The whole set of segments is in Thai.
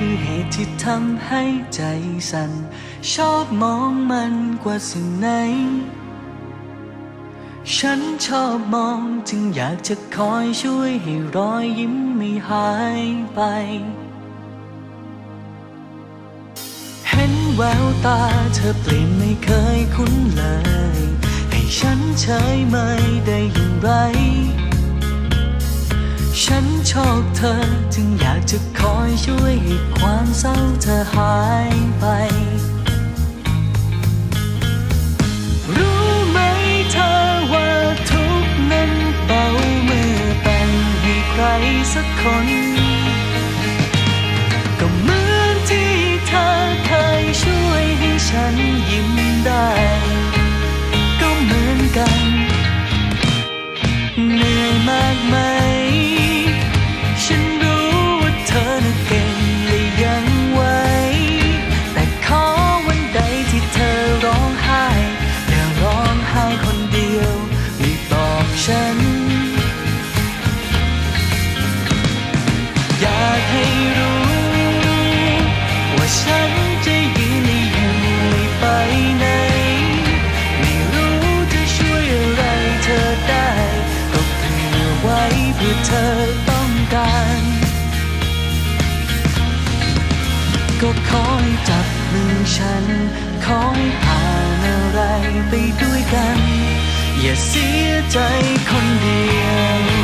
คือเหตุที่ทำให้ใจสั่น ชอบมองมันกว่าสิ่งไหน ฉันชอบมองจึงอยากจะคอยช่วยให้รอยยิ้มไม่หายไป เห็นแววตาเธอเปลี่ยนไม่เคยคุ้นเลย ให้ฉันเฉยไม่ได้อย่างไร ฉันชอบเธอ จึงอยากจะคอยช่วยให้ความเศร้าเธอหายไป รู้ไหมเธอว่าทุกนั้นเบาเมื่อแต่งให้ใครสักคน อยากให้รู้ ว่าฉันจะยืนอยู่ไม่ไปไหน ไม่รู้จะช่วยอะไรเธอได้ก็เผื่อไว้เพื่อเธอต้องการ ก็คอยจับมือฉัน คอยผ่านอะไรไปด้วยกัน อย่าเสียใจคนเดียว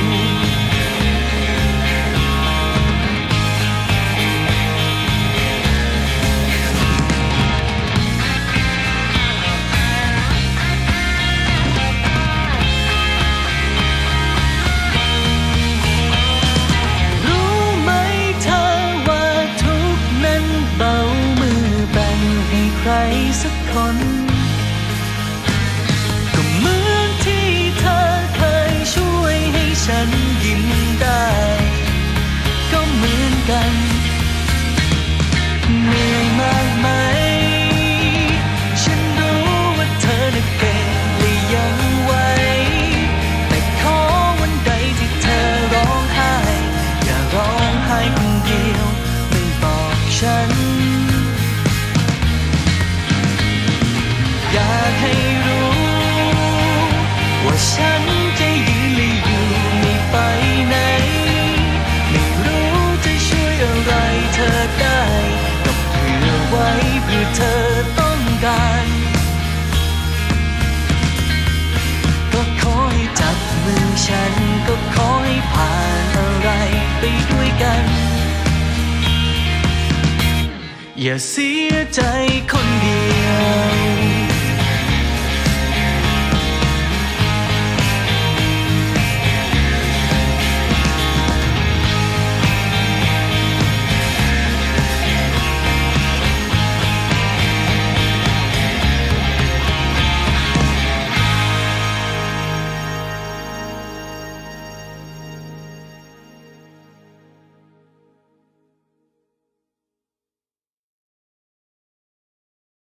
ฉัน อยากให้รู้ ว่าฉันจะยืนและอยู่ไม่ไปไหน ไม่รู้จะช่วยอะไรเธอได้ก็เผื่อไว้เพื่อเธอต้องการก็ขอให้จับมือฉันก็ขอ อย่าเสียใจคนเดียว